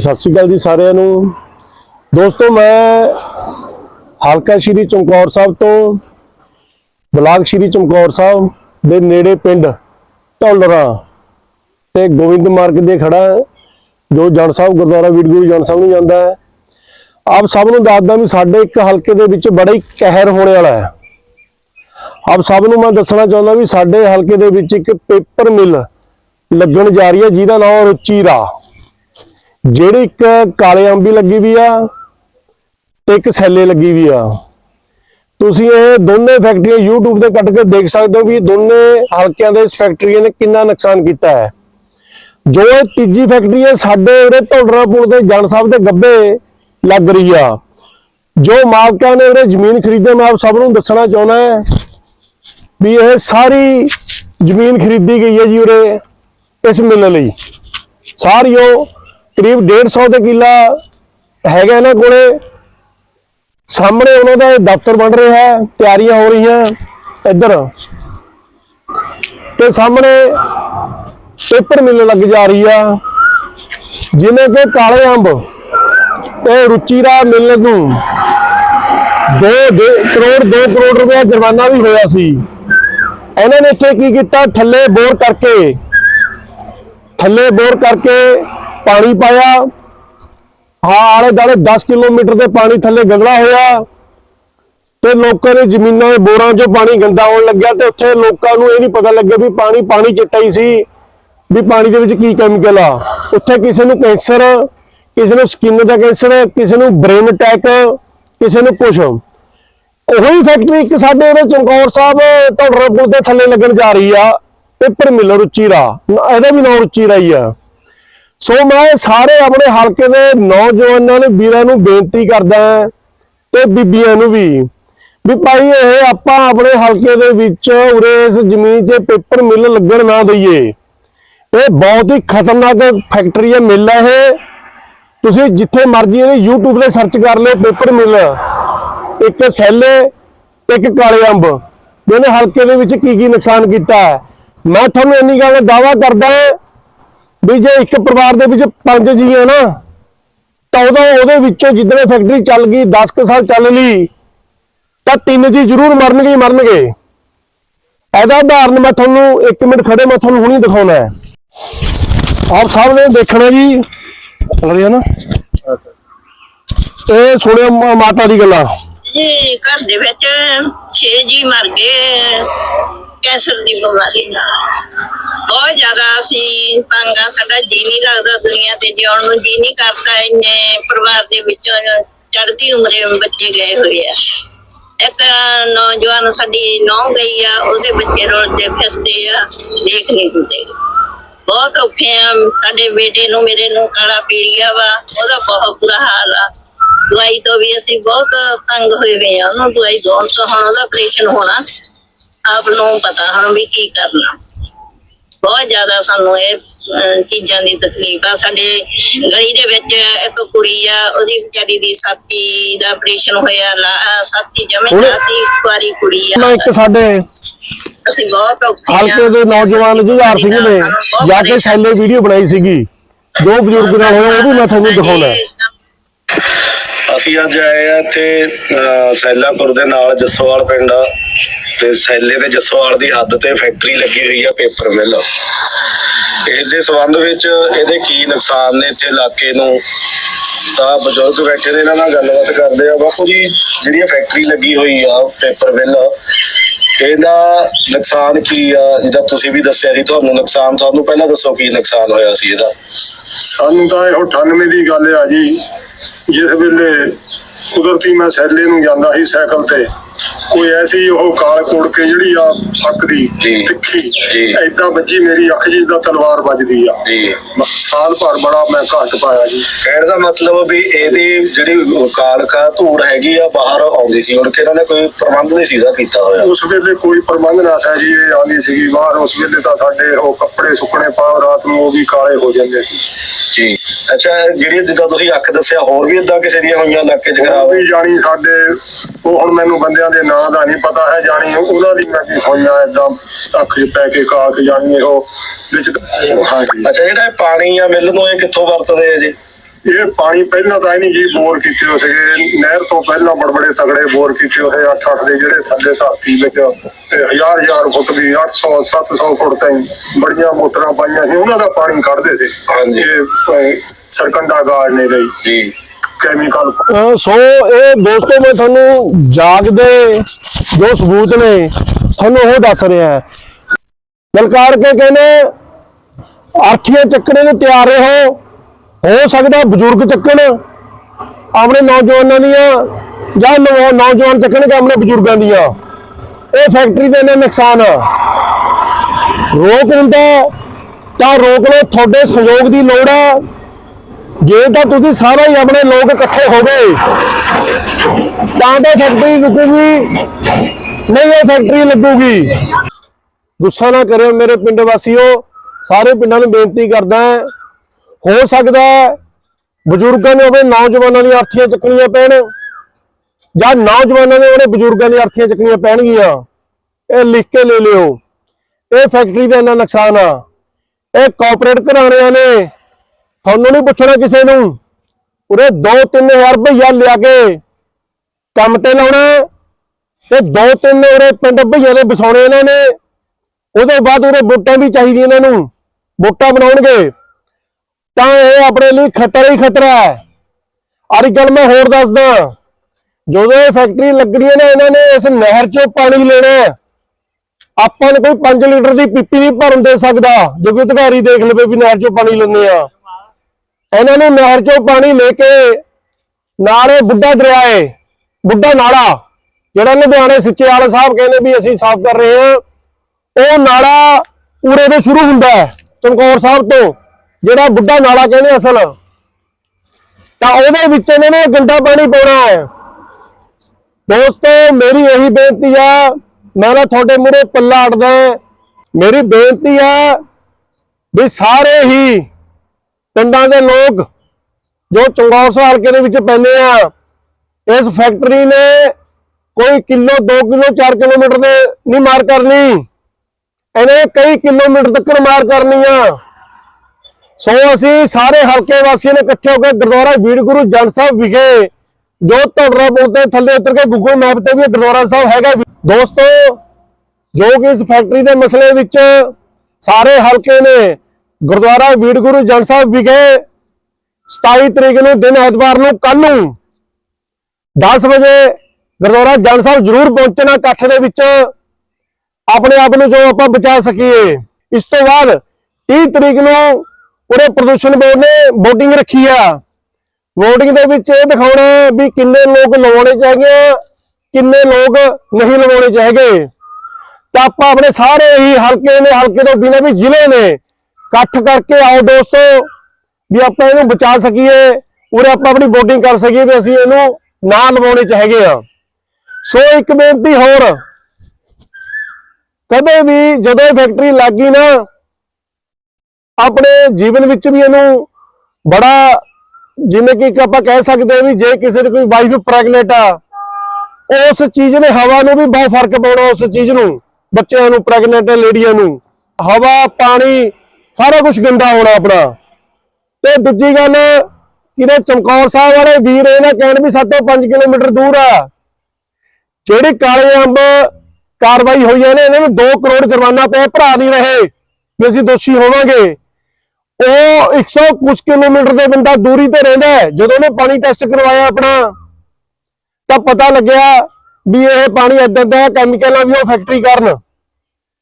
ਸਤਿ ਸ਼੍ਰੀ ਅਕਾਲ ਜੀ ਸਾਰਿਆਂ ਨੂੰ। ਦੋਸਤੋ, ਮੈਂ ਹਲਕਾ ਸ਼੍ਰੀ ਚਮਕੌਰ ਸਾਹਿਬ ਤੋਂ ਬਲਾਕ ਸ਼੍ਰੀ ਚਮਕੌਰ ਸਾਹਿਬ ਦੇ ਨੇੜੇ ਪਿੰਡ ਢੋਲਰਾ ਤੇ ਗੋਬਿੰਦ ਮਾਰਗ ਦੇ ਖੜਾ, ਜੋ ਜਨ ਸਾਹਿਬ ਗੁਰਦੁਆਰਾ ਵੀਰਗੁਰੂ ਜਨ ਸਾਹਿਬ ਨੂੰ ਜਾਂਦਾ ਹੈ। ਆਪ ਸਭ ਨੂੰ ਦੱਸਦਾ ਵੀ ਸਾਡੇ ਇੱਕ ਹਲਕੇ ਦੇ ਵਿੱਚ ਬੜਾ ਹੀ ਕਹਿਰ ਹੋਣੇ ਵਾਲਾ ਹੈ। ਆਪ ਸਭ ਨੂੰ ਮੈਂ ਦੱਸਣਾ ਚਾਹੁੰਦਾ ਵੀ ਸਾਡੇ ਹਲਕੇ ਦੇ ਵਿੱਚ ਇੱਕ ਪੇਪਰ ਮਿਲ ਲੱਗਣ ਜਾ ਰਹੀ ਹੈ, ਜਿਹਦਾ ਨਾਮ ਰੁਚੀ ਰਾ ਜਿਹੜੀ ਇੱਕ ਕਾਲੇ ਅੰਬੀ ਲੱਗੀ ਵੀ ਆ ਤੇ ਇੱਕ ਸੈਲੇ ਲੱਗੀ ਵੀ ਆ। ਤੁਸੀਂ ਇਹ ਦੋਨੇ ਫੈਕਟਰੀਆਂ YouTube ਤੇ ਕੱਢ ਕੇ ਦੇਖ ਸਕਦੇ ਹੋ ਵੀ ਦੋਨੇ ਹਲਕਿਆਂ ਦੇ ਇਸ ਫੈਕਟਰੀਆਂ ਨੇ ਕਿੰਨਾ ਨੁਕਸਾਨ ਕੀਤਾ ਹੈ। ਜੋ ਇਹ ਤੀਜੀ ਫੈਕਟਰੀ ਹੈ, ਸਾਡੇ ਉਰੇ ਢੋਲਰਾ ਪੁਲ ਦੇ ਜਨ ਸਾਹਿਬ ਦੇ ਗੱਬੇ ਲੱਗ ਰਹੀ ਆ। ਜੋ ਮਾਲਕਾਂ ਨੇ ਉਰੇ ਜ਼ਮੀਨ ਖਰੀਦੇ ਮੈਂ ਆਪ ਸਭ ਨੂੰ ਦੱਸਣਾ ਚਾਹੁੰਦਾ ਹੈ ਵੀ ਇਹ ਸਾਰੀ ਜ਼ਮੀਨ ਖਰੀਦੀ ਗਈ ਹੈ ਜੀ ਉਰੇ ਇਸ ਮਿਲ ਲਈ। ਸਾਰੀ ਉਹ ਕਰੀਬ 150 ਦੇ ਕਿੱਲਾ ਹੈਗਾ ਇਹਨਾਂ ਕੋਲੇ। ਸਾਹਮਣੇ ਉਹਨਾਂ ਦਾ ਇਹ ਦਫ਼ਤਰ ਬਣ ਰਿਹਾ ਹੈ, ਤਿਆਰੀਆਂ ਹੋ ਰਹੀਆਂ ਇੱਧਰ। ਤੇ ਸਾਹਮਣੇ ਪੇਪਰ ਮਿਲਣ ਲੱਗ ਜਾ ਰਹੀ ਆ, ਜਿਵੇਂ ਕਿ ਕਾਲੇ ਅੰਬ, ਇਹ ਰੁਚੀ ਦਾ ਮਿਲਣ ਨੂੰ 2 ਕਰੋੜ 2 ਕਰੋੜ ਰੁਪਏ ਜੁਰਮਾਨਾ ਵੀ ਹੋਇਆ ਸੀ। ਇਹਨਾਂ ਨੇ ਇੱਥੇ ਕੀ ਕੀਤਾ? ਥੱਲੇ ਬੋਰ ਕਰਕੇ, ਥੱਲੇ ਬੋਰ ਕਰਕੇ ਪਾਣੀ ਪਾਇਆ। ਹਾਂ, ਆਲੇ ਦਾਲੇ 10 ਕਿਲੋਮੀਟਰ ਦੇ ਪਾਣੀ ਥੱਲੇ ਗੰਦਲਾ ਹੋਇਆ। ਤੇ ਲੋਕਾਂ ਦੇ ਜ਼ਮੀਨਾਂ ਦੇ ਬੋਰਾਂ 'ਚੋਂ ਪਾਣੀ ਗੰਦਾ ਹੋਣ ਲੱਗਿਆ ਤੇ ਉੱਥੇ ਲੋਕਾਂ ਨੂੰ ਇਹ ਨਹੀਂ ਪਤਾ ਲੱਗਿਆ ਵੀ ਪਾਣੀ ਪਾਣੀ ਚਿੱਟਾ ਹੀ ਸੀ। ਵੀ ਪਾਣੀ ਦੇ ਵਿੱਚ ਕੀ ਕੈਮੀਕਲ ਆ? ਉੱਥੇ ਕਿਸੇ ਨੂੰ ਕੈਂਸਰ, ਕਿਸੇ ਨੂੰ ਸਕਿਨ ਦਾ ਕੈਂਸਰ, ਕਿਸੇ ਨੂੰ ਬ੍ਰੇਨ ਅਟੈਕ ਕਿਸੇ ਨੂੰ ਕੁਛ। ਉਹੀ ਫੈਕਟਰੀ ਇੱਕ ਸਾਡੇ ਉਹਦੇ ਚਮਕੌਰ ਸਾਹਿਬ ਢੋਡਰਾ ਪੁਲ ਦੇ ਥੱਲੇ ਲੱਗਣ ਜਾ ਰਹੀ ਆ। ਪੇਪਰ ਮਿਲਰ ਉੱਚੀ ਰਾ ਇਹਦਾ ਵੀ ਨਾਮ ਰੁਚੀ ਰਾ ਹੀ ਆ। ਸੋ ਮੈਂ ਸਾਰੇ ਆਪਣੇ ਹਲਕੇ ਦੇ ਨੌਜਵਾਨਾਂ ਨੂੰ, ਵੀਰਾਂ ਨੂੰ ਬੇਨਤੀ ਕਰਦਾ ਹਾਂ ਤੇ ਬੀਬੀਆਂ ਨੂੰ ਵੀ ਵੀ ਭਾਈ ਇਹ ਆਪਾਂ ਆਪਣੇ ਹਲਕੇ ਦੇ ਵਿੱਚ ਉਰੇ ਇਸ ਜ਼ਮੀਨ 'ਚ ਪੇਪਰ ਮਿਲ ਲੱਗਣ ਨਾ ਦਈਏ। ਇਹ ਬਹੁਤ ਹੀ ਖਤਰਨਾਕ ਫੈਕਟਰੀ ਹੈ ਮਿਲ ਹੈ ਇਹ। ਤੁਸੀਂ ਜਿੱਥੇ ਮਰਜ਼ੀ ਇਹਦੇ YouTube ਤੇ ਸਰਚ ਕਰ ਲਿਓ, ਪੇਪਰ ਮਿਲ। ਇੱਕ ਸੈਲੇ, ਇੱਕ ਕਾਲੇ ਅੰਬ। ਇਹਨੇ ਹਲਕੇ ਦੇ ਵਿੱਚ ਕੀ ਕੀ ਨੁਕਸਾਨ ਕੀਤਾ। ਹੈ ਮੈਂ ਤੁਹਾਨੂੰ ਇੰਨੀ ਗੱਲ ਦਾ ਦਾਵਾ ਕਰਦਾ ਵੀ ਜੇ ਇੱਕ ਪਰਿਵਾਰ ਦੇ ਵਿੱਚ ਪੰਜ ਜੀ ਆ ਨਾ, ਤਾਂ ਉਹਦਾ ਉਹਦੇ ਵਿੱਚੋਂ ਜਿੱਦਣੇ ਫੈਕਟਰੀ ਚੱਲ ਗਈ 10 ਕੁ ਸਾਲ ਚੱਲ ਲਈ, ਤਾਂ ਤਿੰਨ ਜੀ ਜ਼ਰੂਰ ਮਰਨਗੇ ਮਰਨਗੇ। ਇਹਦਾ ਉਦਾਹਰਨ ਮੈਂ ਤੁਹਾਨੂੰ 1 ਮਿੰਟ ਖੜੇ ਮੈਂ ਤੁਹਾਨੂੰ ਹੁਣੀ ਦਿਖਾਉਣਾ ਹੈ। ਆਪ ਸਭ ਨੇ ਦੇਖਣਾ ਜੀ। ਚੱਲ ਰਹੀ ਨਾ? ਇਹ ਸੁਣਿਓ ਮਾਤਾ ਦੀ ਗੱਲਾਂ। ਜੀ, ਘਰ ਦੇ ਵਿੱਚ 6 ਜੀ ਮਰ ਗਏ। ਕੈਂਸਰ ਦੀ ਬਿਮਾਰੀ ਨਾਲ ਬਹੁਤ ਜ਼ਿਆਦਾ ਅਸੀਂ ਤੰਗ ਸਾਡਾ ਜੀ ਨਹੀਂ ਲੱਗਦਾ ਦੁਨੀਆ ਤੇ ਜਿਉਣ ਨੂੰ ਜੀ ਨਹੀਂ ਕਰਦਾ, ਇੰਨੇ ਪਰਿਵਾਰ ਦੇ ਵਿੱਚੋਂ ਚੜ੍ਹਦੀ ਉਮਰੇ ਬੱਚੇ ਗਏ ਹੋਏ ਆ। ਇੱਕ ਨੌਜਵਾਨ ਸਾਡੀ ਨੌ ਗਈ ਆ, ਉਹਦੇ ਬੱਚੇ ਰੋਲਦੇ ਫਿਰਦੇ ਆ, ਦੇਖ ਨਹੀਂ ਹੁੰਦੇ ਬਹੁਤ ਔਖੇ ਆ, ਸਾਡੇ ਬੇਟੇ ਨੂੰ, ਮੇਰੇ ਨੂੰ ਕਾਲਾ ਪੀੜੀਆ ਵਾ, ਉਹਦਾ ਬਹੁਤ ਬੁਰਾ ਹਾਲ ਆ। ਦਵਾਈ ਤੋਂ ਵੀ ਅਸੀਂ ਬਹੁਤ ਤੰਗ ਹੋਏ ਹੋਏ ਆ, ਉਹਨੂੰ ਦਵਾਈ ਦੋਣ ਤੋਂ ਹੁਣ ਉਹਦਾ ਆਪਰੇਸ਼ਨ ਹੋਣਾ। ਆਪ ਨੂੰ ਪਤਾ ਹੁਣ ਵੀ ਕੀ ਕਰਨਾ। ਬਹੁਤ ਜ਼ਿਆਦਾ ਸਾਨੂੰ ਇਹ ਅਹ, ਚੀਜ਼ਾਂ ਦੀ ਤਕਲੀਫ ਆ। ਸਾਡੇ ਗਲੀ ਦੇ ਵਿੱਚ ਇੱਕ ਕੁੜੀ ਆ ਉਹਦੀ ਵਿਚਾਰੀ ਦੀ ਸਾਥੀ ਦਾ ਆਪਰੇਸ਼ਨ ਹੋਇਆ। ਲਾ- ਸਾਥੀ ਜਮੇ ਉਹਨੇ- ਸਾਥੀ ਕੁਆਰੀ ਕੁੜੀ ਆ। ਮੈਂ ਇੱਕ ਸਾਡੇ ਅਸੀਂ ਬਹੁਤ ਔਖੇ ਆ। ਹਲਕੇ ਦੇ ਨੌਜਵਾਨ ਜੁਝਾਰ ਸਿੰਘ ਨੇ ਜਾ ਕੇ ਸੈਲੇ ਵੀਡੀਓ ਬਣਾਈ ਸੀਗੀ। ਜੋ ਬਜ਼ੁਰਗ ਨਾਲ ਹੋਇਆ ਉਹ ਵੀ ਮੈਂ ਤੁਹਾਨੂੰ ਦਿਖਾਉਣਾ ਹੈ। ਅਸੀਂ ਅੱਜ ਆਏ ਆ ਇੱਥੇ ਸੈਲਾਪੁਰ ਦੇ ਨਾਲ ਜੱਸੋਵਾਲ ਪਿੰਡ ਆ। ਤੇ ਸੈਲੇ ਤੇ ਜੱਸੋਵਾਲ ਦੀ ਹੱਦ ਤੇ ਫੈਕਟਰੀ ਲੱਗੀ ਹੋਈ ਆ ਪੇਪਰ ਮਿਲ ਇਸ ਦੇ ਸੰਬੰਧ ਵਿੱਚ ਇਹਦੇ ਕੀ ਨੁਕਸਾਨ ਨੇ ਇੱਥੇ ਇਲਾਕੇ ਨੂੰ? ਤਾਂ ਬਜ਼ੁਰਗ ਬੈਠੇ ਨੇ, ਇਹਨਾਂ ਨਾਲ ਗੱਲਬਾਤ ਕਰਦੇ ਆ। ਬਾਪੂ ਜੀ ਜਿਹੜੀ ਫੈਕਟਰੀ ਲੱਗੀ ਹੋਈ ਆ ਪੇਪਰ ਮਿਲ ਇਹਦਾ ਨੁਕਸਾਨ ਕੀ ਆ? ਜਿਹਦਾ ਤੁਸੀਂ ਵੀ ਦੱਸਿਆ ਸੀ, ਤੁਹਾਨੂੰ ਨੁਕਸਾਨ, ਤੁਹਾਨੂੰ ਪਹਿਲਾਂ ਦੱਸੋ ਕੀ ਨੁਕਸਾਨ ਹੋਇਆ ਸੀ ਇਹਦਾ? ਸਾਨੂੰ ਤਾਂ ਇਹ 98 ਦੀ ਗੱਲ ਆ ਜੀ। ਜਿਸ ਵੇਲੇ ਕੁਦਰਤੀ ਮੈਂ ਸੈਲੇ ਨੂੰ ਜਾਂਦਾ ਸੀ ਸਾਈਕਲ ਤੇ ਕੋਈ ਐਸੀ ਉਹ ਕਾਲ ਕੋੜ ਕੇ ਜਿਹੜੀ ਆ ਅੱਖ ਦੀ ਜੀ। ਤਿੱਖੀ ਜੀ। ਐਦਾਂ ਵੱਜੀ ਮੇਰੀ ਅੱਖ ਜੀ ਦਾ ਤਲਵਾਰ ਵੱਜਦੀ ਆ। ਜੀ। ਸਾਲ ਭਰ ਬੜਾ ਮੈਂ ਘੱਟ ਪਾਇਆ ਜੀ। ਕਹਿਣ ਦਾ ਮਤਲਬ ਵੀ ਇਹਦੀ ਜਿਹੜੀ ਕਾਲਕਾ ਧੂੜ ਹੈਗੀ ਆ ਬਾਹਰ ਆਉਂਦੀ ਸੀ ਹੁਣ ਕਿ ਇਹਨਾਂ ਨੇ ਕੋਈ ਪ੍ਰਬੰਧ ਨਹੀਂ ਸੀਗਾ ਕੀਤਾ ਹੋਇਆ। ਉਸ ਵੇਲੇ ਕੋਈ ਪ੍ਰਬੰਧ ਨਾ ਸੀ ਜੀ ਇਹ ਆਉਂਦੀ ਸੀਗੀ ਬਾਹਰ ਉਸ ਵੇਲੇ ਤਾਂ ਸਾਡੇ ਉਹ ਕੱਪੜੇ ਸੁੱਕਣੇ ਪਾ ਰਾਤ ਨੂੰ ਉਹ ਵੀ ਕਾਲੇ ਹੋ ਜਾਂਦੇ ਸੀ। ਜੀ। ਅੱਛਾ ਜਿਹੜੀ ਜਿੱਦਾਂ ਤੁਸੀਂ ਅੱਖ ਦੱਸਿਆ ਹੋਰ ਵੀ ਇਦਾਂ ਕਿਸੇ ਦੀਆਂ ਹੋਈਆਂ ਇਲਾਕੇ 'ਚ ਉਹ ਖਰਾਬ? ਵੀ ਜਾਣੀ ਸਾਡੇ ਉਹ ਹੁਣ ਮੈਨੂੰ ਬੰਦਿਆਂ ਦੇ ਨਾਂ ਦਾ ਨਹੀਂ ਪਤਾ ਹੈ ਜਾਣੀ ਉਹਨਾਂ ਦੀ ਮੈਂ ਵੀ ਹੋਈਆਂ ਏਦਾਂ ਅੱਖ 'ਚ ਪੈ ਕੇ ਕਾਖ ਜਾਣੀ ਉਹ ਵਿੱਚ ਹਾਂਜੀ। ਅੱਛਾ ਜਿਹੜਾ ਇਹ ਪਾਣੀ ਆ ਮਿਲ ਨੂੰ ਇਹ ਕਿੱਥੋਂ ਵਰਤਦੇ ਆ ਜੀ? ਇਹ ਪਾਣੀ ਪਹਿਲਾਂ ਤਾਂ ਨਹੀਂ ਜੀ ਬੋਰ ਕੀਤੇ ਹੋ ਸੀਗੇ ਨਹਿਰ ਤੋਂ ਪਹਿਲਾਂ ਬੜੇ ਬੜੇ ਤਗੜੇ ਬੋਰ ਕੀਤੇ ਹੋਏ 8-8 ਦੇ ਜਿਹੜੇ ਥੱਲੇ ਧਰਤੀ ਵਿੱਚ ਤੇ ਹਜ਼ਾਰ ਹਜ਼ਾਰ ਫੁੱਟ ਦੀ 800 700 ਫੁੱਟ ਤਾਈਂ ਬੜੀਆਂ ਮੋਟਰਾਂ ਪਾਈਆਂ ਸੀ ਉਹਨਾਂ ਦਾ ਪਾਣੀ ਕੱਢਦੇ ਸੀ। ਹਾਂਜੀ। ਸਰਕੰਡਾ ਗਾਰਡ ਨੇ ਲਈ ਜੀ। ਕੈਮੀਕਲ ਸੋ ਇਹ ਦੋਸਤੋ, ਮੈਂ ਤੁਹਾਨੂੰ ਜਾਗਦੇ ਜੋ ਸਬੂਤ ਨੇ, ਤੁਹਾਨੂੰ ਉਹ ਦੱਸ ਰਿਹਾ ਬਲਕਾਰ ਕੇ ਕਹਿੰਦੇ, ਆਰਥੀਆਂ ਚੱਕਣੇ ਨੂੰ ਤਿਆਰ ਰਹੋ। ਹੋ ਸਕਦਾ ਬਜ਼ੁਰਗ ਚੱਕਣ, ਆਪਣੇ ਨੌਜਵਾਨਾਂ ਦੀਆਂ, ਜਾਂ ਨੌ- ਨੌਜਵਾਨ ਚੱਕਣਗੇ ਆਪਣੇ ਬਜ਼ੁਰਗਾਂ ਦੀਆਂ। ਇਹ ਫੈਕਟਰੀ ਦੇ ਇੰਨਾ ਨੁਕਸਾਨ। ਆ ਰੋਕ ਹੁੰਦਾ ਤਾਂ ਰੋਕ ਲਓ, ਤੁਹਾਡੇ ਸਹਿਯੋਗ ਦੀ ਲੋੜ ਆ ਜੇ ਤਾਂ ਤੁਸੀਂ ਸਾਰਾ ਹੀ ਆਪਣੇ ਲੋਕ ਇਕੱਠੇ ਹੋ ਗਏ, ਤਾਂ ਤਾਂ ਫੈਕਟਰੀ ਲੱਗੂਗੀ ਨਹੀਂ ਇਹ ਫੈਕਟਰੀ ਲੱਗੂਗੀ। ਗੁੱਸਾ ਨਾ ਕਰਿਓ ਮੇਰੇ ਪਿੰਡ ਵਾਸੀਓ, ਸਾਰੇ ਪਿੰਡਾਂ ਨੂੰ ਬੇਨਤੀ ਕਰਦਾ ਹੋ ਸਕਦਾ ਬਜ਼ੁਰਗਾਂ ਨੇ ਆਪਣੇ ਨੌਜਵਾਨਾਂ ਦੀਆਂ ਅਰਥੀਆਂ ਚੱਕਣੀਆਂ ਪੈਣ, ਜਾਂ ਨੌਜਵਾਨਾਂ ਨੇ ਆਪਣੇ ਬਜ਼ੁਰਗਾਂ ਦੀਆਂ ਅਰਥੀਆਂ ਚੱਕਣੀਆਂ ਪੈਣਗੀਆਂ। ਇਹ ਲਿਖ ਕੇ ਲੈ ਲਿਓ। ਇਹ ਫੈਕਟਰੀ ਦਾ ਇੰਨਾ ਨੁਕਸਾਨ ਆ। ਇਹ ਕਾਰਪੋਰੇਟ ਘਰਾਣਿਆਂ ਨੇ ਤੁਹਾਨੂੰ ਨਹੀਂ ਪੁੱਛਣਾ ਕਿਸੇ ਨੂੰ। ਉਰੇ 2-3000 ਰੁਪਈਆ ਲਿਆ ਕੇ ਕੰਮ ਤੇ ਲਾਉਣਾ ਤੇ ਦੋ ਤਿੰਨ ਉਰੇ ਪਿੰਡ ਭਈਆਂ ਦੇ ਬਸਾਉਣੇ ਇਹਨਾਂ ਨੇ। ਉਹਦੇ ਬਾਅਦ ਉਰੇ ਵੋਟਾਂ ਵੀ ਚਾਹੀਦੀਆਂ ਇਹਨਾਂ ਨੂੰ। ਵੋਟਾਂ ਬਣਾਉਣਗੇ। ਤਾਂ ਇਹ ਆਪਣੇ ਲਈ ਖਤਰਾ ਹੀ ਖਤਰਾ ਹੈ। ਔਰ ਇੱਕ ਗੱਲ ਮੈਂ ਹੋਰ ਦੱਸਦਾ। ਜਦੋਂ ਇਹ ਫੈਕਟਰੀ ਲੱਗਣੀ ਹੈ ਨਾ ਇਹਨਾਂ ਨੇ, ਇਸ ਨਹਿਰ ਚੋਂ ਪਾਣੀ ਲੈਣਾ ਆਪਾਂ ਨੂੰ ਕੋਈ 5 ਲੀਟਰ ਦੀ ਪੀਪੀ ਨਹੀਂ ਭਰਨ ਦੇ ਸਕਦਾ। ਜੋ ਕੋਈ ਅਧਿਕਾਰੀ ਦੇਖ ਲਵੇ ਵੀ ਨਹਿਰ ਚੋਂ ਪਾਣੀ ਲੈਂਦੇ ਆ। ਇਹਨਾਂ ਨੂੰ ਨਹਿਰ ਚੋਂ ਪਾਣੀ ਲੈ ਕੇ ਨਾਲੇ ਬੁੱਢਾ ਦਰਿਆ ਏ, ਬੁੱਢਾ ਨਾਲਾ, ਜਿਹੜਾ ਲੁਧਿਆਣੇ ਸਿੱਚੇ ਵਾਲੇ ਸਾਹਿਬ ਕਹਿੰਦੇ ਵੀ ਅਸੀਂ ਸਾਫ਼ ਕਰ ਰਹੇ ਹਾਂ। ਉਹ ਨਾਲਾ ਉਰੇ ਤੋਂ ਸ਼ੁਰੂ ਹੁੰਦਾ ਹੈ, ਚਮਕੌਰ ਸਾਹਿਬ ਤੋਂ, ਜਿਹੜਾ ਬੁੱਢਾ ਨਾਲਾ ਕਹਿੰਦੇ ਅਸਲ। ਤਾਂ ਉਹਦੇ ਵਿੱਚ ਇਹਨਾਂ ਨੇ ਗੰਦਾ ਪਾਣੀ ਪਾਉਣਾ ਹੈ। ਦੋਸਤੋ, ਮੇਰੀ ਇਹੀ ਬੇਨਤੀ ਆ, ਮੈਂ ਨਾ ਤੁਹਾਡੇ ਮੂਹਰੇ ਪੱਲਾ ਅੜਦਾ ਮੇਰੀ ਬੇਨਤੀ ਆ ਵੀ ਸਾਰੇ ਹੀ ਪਿੰਡਾਂ ਦੇ ਲੋਕ ਜੋ ਚੰਗੌਰ ਹਲਕੇ ਦੇ ਵਿੱਚ ਪੈਂਦੇ ਆ, ਇਸ ਫੈਕਟਰੀ ਨੇ ਕੋਈ ਕਿਲੋ 2 ਕਿਲੋ 4 ਕਿਲੋਮੀਟਰ ਦੇ ਨਹੀਂ ਮਾਰ ਕਰਨੀ। ਇਹਨੇ ਕਈ ਕਿਲੋਮੀਟਰ ਤੱਕ ਮਾਰ ਕਰਨੀ ਆ। ਸੋ ਅਸੀਂ ਸਾਰੇ ਹਲਕੇ ਵਾਸੀਆਂ ਨੇ ਇਕੱਠੇ ਹੋ ਕੇ ਗੁਰਦੁਆਰਾ ਵੀਰ ਗੁਰੂ ਜਨ ਸਾਹਿਬ ਵਿਖੇ ਜੋ ਤੁਹਾਡਾ ਪੁਲ ਤੇ ਥੱਲੇ ਉਤਰ ਕੇ ਗੂਗਲ ਮੈਪ ਤੇ ਵੀ ਗੁਰਦੁਆਰਾ ਸਾਹਿਬ ਹੈਗਾ ਦੋਸਤੋ, ਜੋ ਕਿ ਇਸ ਫੈਕਟਰੀ ਦੇ ਮਸਲੇ ਵਿੱਚ ਸਾਰੇ ਹਲਕੇ ਨੇ ਗੁਰਦੁਆਰਾ ਵੀਰ ਗੁਰੂ ਜਨ ਸਾਹਿਬ ਵਿਖੇ 27 ਤਰੀਕ ਨੂੰ ਦਿਨ ਐਤਵਾਰ ਨੂੰ ਕੱਲ ਨੂੰ 10 ਵਜੇ ਗੁਰਦੁਆਰਾ ਜਨ ਸਾਹਿਬ ਜ਼ਰੂਰ ਪਹੁੰਚਣਾ ਇਕੱਠ ਦੇ ਵਿੱਚ। ਆਪਣੇ ਆਪ ਨੂੰ ਜੋ ਆਪਾਂ ਬਚਾ ਸਕੀਏ। ਇਸ ਤੋਂ ਬਾਅਦ 30 ਤਰੀਕ ਨੂੰ ਉਰੇ ਪ੍ਰਦੂਸ਼ਣ ਬੋਰਡ ਨੇ VOTING ਰੱਖੀ ਆ। VOTING ਦੇ ਵਿੱਚ ਇਹ ਦਿਖਾਉਣਾ ਵੀ ਕਿੰਨੇ ਲੋਕ ਲਵਾਉਣੇ ਚਾਹੀਦੇ ਆ, ਕਿੰਨੇ ਲੋਕ ਨਹੀਂ ਲਵਾਉਣੇ ਚਾਹੀਦੇ। ਤਾਂ ਆਪਾਂ ਆਪਣੇ ਸਾਰੇ ਹੀ ਹਲਕੇ ਨੇ, ਹਲਕੇ ਤੋਂ ਬਿਨਾਂ ਵੀ ਜ਼ਿਲ੍ਹੇ ਨੇ ਇਕੱਠ ਕਰਕੇ ਆਓ ਦੋਸਤੋ, ਵੀ ਆਪਾਂ ਇਹਨੂੰ ਬਚਾ ਸਕੀਏ, ਉਰੇ ਆਪਾਂ ਆਪਣੀ VOTING ਕਰ ਸਕੀਏ ਵੀ ਅਸੀਂ ਇਹਨੂੰ ਨਾ ਲਵਾਉਣੇ ਚਾਹੀਦੇ ਆ। ਸੋ ਇੱਕ ਬੇਨਤੀ ਹੋਰ, ਕਦੇ ਵੀ ਜਦੋਂ ਇਹ ਫੈਕਟਰੀ ਲੱਗੀ ਨਾ, ਆਪਣੇ ਜੀਵਨ ਵਿੱਚ ਵੀ ਇਹਨੂੰ ਬੜਾ, ਜਿਵੇਂ ਕਿ ਇੱਕ ਆਪਾਂ ਕਹਿ ਸਕਦੇ ਹਾਂ ਵੀ ਜੇ ਕਿਸੇ ਦੀ ਕੋਈ ਵਾਈਫ ਪ੍ਰੈਗਨੈਂਟ ਆ, ਉਸ ਚੀਜ਼ ਨੇ ਹਵਾ ਨੂੰ ਵੀ ਬਹੁਤ ਫ਼ਰਕ ਪਾਉਣਾ ਉਸ ਚੀਜ਼ ਨੂੰ, ਬੱਚਿਆਂ ਨੂੰ ਪ੍ਰੈਗਨੈਂਟ ਲੇਡੀਆਂ ਨੂੰ। ਹਵਾ, ਪਾਣੀ ਸਾਰਾ ਕੁਝ ਗੰਦਾ ਹੋਣਾ ਆਪਣਾ। ਤੇ ਦੂਜੀ ਗੱਲ ਕਿਨੇ ਚਮਕੌਰ ਸਾਹਿਬ ਵਾਲੇ ਵੀਰ ਇਹਨਾਂ ਕਹਿਣ ਵੀ ਸਾਤੋਂ 5 ਕਿਲੋਮੀਟਰ ਦੂਰ ਆ। ਜਿਹੜੇ ਕਾਲੇ ਅੰਬ ਕਾਰਵਾਈ ਹੋਈ ਹੈ ਨੇ, ਇਹਨਾਂ ਨੂੰ 2 ਕਰੋੜ ਜੁਰਮਾਨਾ ਪਿਆ ਭਰਾ ਨਹੀਂ ਰਹੇ ਵੀ ਅਸੀਂ ਦੋਸ਼ੀ ਹੋਵਾਂਗੇ। ਉਹ 100 ਕੁਝ ਕਿਲੋਮੀਟਰ ਦੇ ਬੰਦਾ ਦੂਰੀ ਤੇ ਰਹਿੰਦਾ ਜਦੋਂ ਉਹਨੇ ਪਾਣੀ ਟੈਸਟ ਕਰਵਾਇਆ ਆਪਣਾ, ਤਾਂ ਪਤਾ ਲੱਗਿਆ ਵੀ ਇਹ ਪਾਣੀ ਏਦਾਂ ਦਾ ਕੈਮੀਕਲ ਆ ਵੀ ਉਹ ਫੈਕਟਰੀ ਕਰਨ।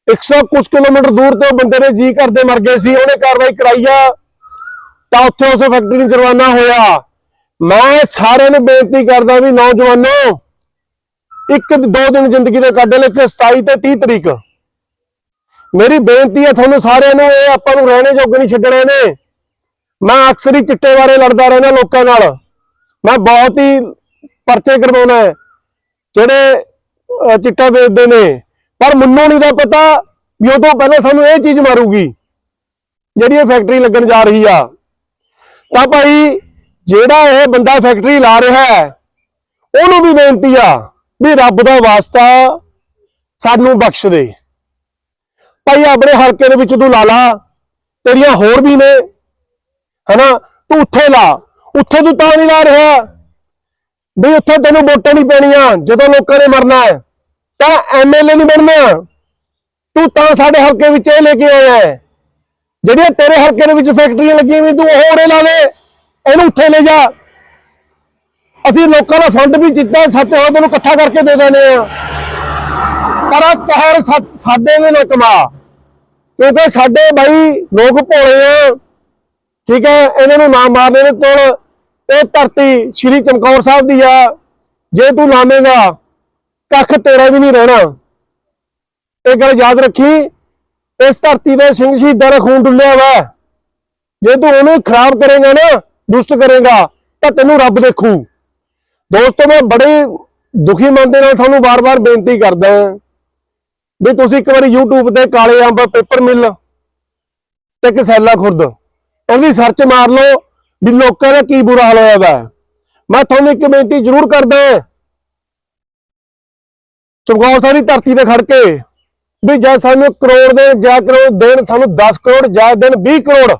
100 ਕੁਝ ਕਿਲੋਮੀਟਰ ਦੂਰ ਤੇ ਉਹ ਬੰਦੇ ਨੇ ਜੀ ਕਰਦੇ ਮਰ ਗਏ ਸੀ, ਉਹਨੇ ਕਾਰਵਾਈ ਕਰਾਈ ਆ। ਤਾਂ ਉੱਥੇ ਉਸ ਫੈਕਟਰੀ ਨੂੰ ਜੁਰਮਾਨਾ ਹੋਇਆ। ਮੈਂ ਸਾਰਿਆਂ ਨੂੰ ਬੇਨਤੀ ਕਰਦਾ ਵੀ ਨੌਜਵਾਨੋ, ਇੱਕ ਦੋ ਦਿਨ ਜ਼ਿੰਦਗੀ ਦੇ ਕੱਢ ਲੈ, ਇੱਕ 27 ਤੇ 30 ਤਰੀਕ। ਮੇਰੀ ਬੇਨਤੀ ਹੈ ਤੁਹਾਨੂੰ ਸਾਰਿਆਂ ਨੂੰ, ਇਹ ਆਪਾਂ ਨੂੰ ਰਹਿਣੇ ਜੋਗੇ ਨਹੀਂ ਛੱਡਣੇ ਨੇ। ਮੈਂ ਅਕਸਰ ਹੀ ਚਿੱਟੇ ਬਾਰੇ ਲੜਦਾ ਰਹਿੰਦਾ ਲੋਕਾਂ ਨਾਲ। ਮੈਂ ਬਹੁਤ ਹੀ ਪਰਚੇ ਕਰਵਾਉਣਾ ਹੈ, ਜਿਹੜੇ ਚਿੱਟਾ ਵੇਚਦੇ ਨੇ। ਪਰ ਮੈਨੂੰ ਨਹੀਂ ਦਾ ਪਤਾ ਵੀ ਉਹ ਤੋਂ ਪਹਿਲਾਂ ਸਾਨੂੰ ਇਹ ਚੀਜ਼ ਮਾਰੂਗੀ, ਜਿਹੜੀ ਇਹ ਫੈਕਟਰੀ ਲੱਗਣ ਜਾ ਰਹੀ ਆ। ਤਾਂ ਭਾਈ, ਜਿਹੜਾ ਇਹ ਬੰਦਾ ਫੈਕਟਰੀ ਲਾ ਰਿਹਾ ਹੈ, ਉਹਨੂੰ ਵੀ ਬੇਨਤੀ ਆ ਵੀ ਰੱਬ ਦਾ ਵਾਸਤਾ ਸਾਨੂੰ ਬਖਸ਼ ਦੇ। ਭਾਈ, ਆਪਣੇ ਹਲਕੇ ਦੇ ਵਿੱਚ ਤੂੰ ਲਾ ਲਾ, ਤੇਰੀਆਂ ਹੋਰ ਵੀ ਨੇ, ਹਨਾ? ਤੂੰ ਉੱਥੇ ਲਾ, ਉੱਥੇ ਤੂੰ ਤਾਂ ਨਹੀਂ ਲਾ ਰਿਹਾ। ਵੀ ਉੱਥੇ ਤੈਨੂੰ ਵੋਟਾਂ ਨਹੀਂ ਪੈਣੀਆਂ, ਜਦੋਂ ਲੋਕਾਂ ਨੇ ਮਰਨਾ ਹੈ। ਤਾਂ ਐਮਐਲਏ ਨਹੀਂ ਬਣਨਾ। ਤੂੰ ਤਾਂ ਸਾਡੇ ਹਲਕੇ ਵਿੱਚ ਇਹ ਲੈ ਕੇ ਆਇਆ ਹੈ। ਜਿਹੜੀਆਂ ਤੇਰੇ ਹਲਕੇ ਦੇ ਵਿੱਚ ਫੈਕਟਰੀਆਂ ਲੱਗੀਆਂ ਵੀ ਤੂੰ ਉਹ ਉਰੇ ਲਾ ਦੇ। ਇਹਨੂੰ ਉੱਥੇ ਲੈ ਜਾ। ਅਸੀਂ ਲੋਕਾਂ ਦਾ ਫੰਡ ਵੀ ਜਿੱਦਾਂ ਸੱਤੇ ਹੋ ਤੈਨੂੰ ਇਕੱਠਾ ਕਰਕੇ ਦੇ ਦੇਣੇ ਆ। ਪਰ ਆਹ ਕਹਿਰ ਸਾਡੇ ਦੇ ਨਾ ਕਮਾ। ਕਿਉਂਕਿ ਸਾਡੇ ਬਾਈ ਲੋਕ ਭੋਲੇ ਆ। ਠੀਕ ਹੈ, ਇਹਨਾਂ ਨੂੰ ਨਾ ਮਾਰਨੇ ਨੇ ਤੋੜ। ਇਹ ਧਰਤੀ ਸ਼੍ਰੀ ਚਮਕੌਰ ਸਾਹਿਬ ਦੀ ਆ। ਜੇ ਤੂੰ ਲਾਵੇਂਗਾ ਕੱਖ ਤੇਰਾ ਵੀ ਨਹੀਂ ਰਹਿਣਾ। ਇਹ ਗੱਲ ਯਾਦ ਰੱਖੀ, ਇਸ ਧਰਤੀ ਦੇ ਸਿੰਘ ਸ਼ਹੀਦਾਂ ਦਾ ਖੂਨ ਡੁੱਲਿਆ ਵਾ। ਜੇ ਤੂੰ ਉਹਨੂੰ ਖਰਾਬ ਕਰੇਗਾ ਨਾ, ਦੁਸ਼ਟ ਕਰੇਗਾ, ਤਾਂ ਤੈਨੂੰ ਰੱਬ ਦੇਖੂ। ਦੋਸਤੋ, ਮੈਂ ਬੜੇ ਦੁਖੀ ਮਨ ਦੇ ਨਾਲ ਤੁਹਾਨੂੰ ਵਾਰ ਵਾਰ ਬੇਨਤੀ ਕਰਦਾ ਵੀ ਤੁਸੀਂ ਇੱਕ ਵਾਰੀ YouTube ਤੇ ਕਾਲੇ ਅੰਬ ਪੇਪਰ ਮਿਲ ਤੇ ਕਸੈਲਾ ਖੁਰਦ, ਉਹਦੀ ਸਰਚ ਮਾਰ ਲਓ ਵੀ ਲੋਕਾਂ ਦਾ ਕੀ ਬੁਰਾ ਹਾਲ ਹੋਇਆ ਵਾ। ਮੈਂ ਤੁਹਾਨੂੰ ਇੱਕ ਬੇਨਤੀ ਜ਼ਰੂਰ ਕਰਦਾ ਚਮਕੌਰ ਸਾਹਿਬ ਦੀ ਧਰਤੀ ਤੇ ਖੜ ਕੇ ਵੀ ਜੇ ਸਾਨੂੰ ਕਰੋੜ ਦੇ, ਜਾਂ ਕਰੋੜ ਦੇਣ, ਸਾਨੂੰ 10 ਕਰੋੜ, ਜਾਂ ਦੇਣ 20 ਕਰੋੜ,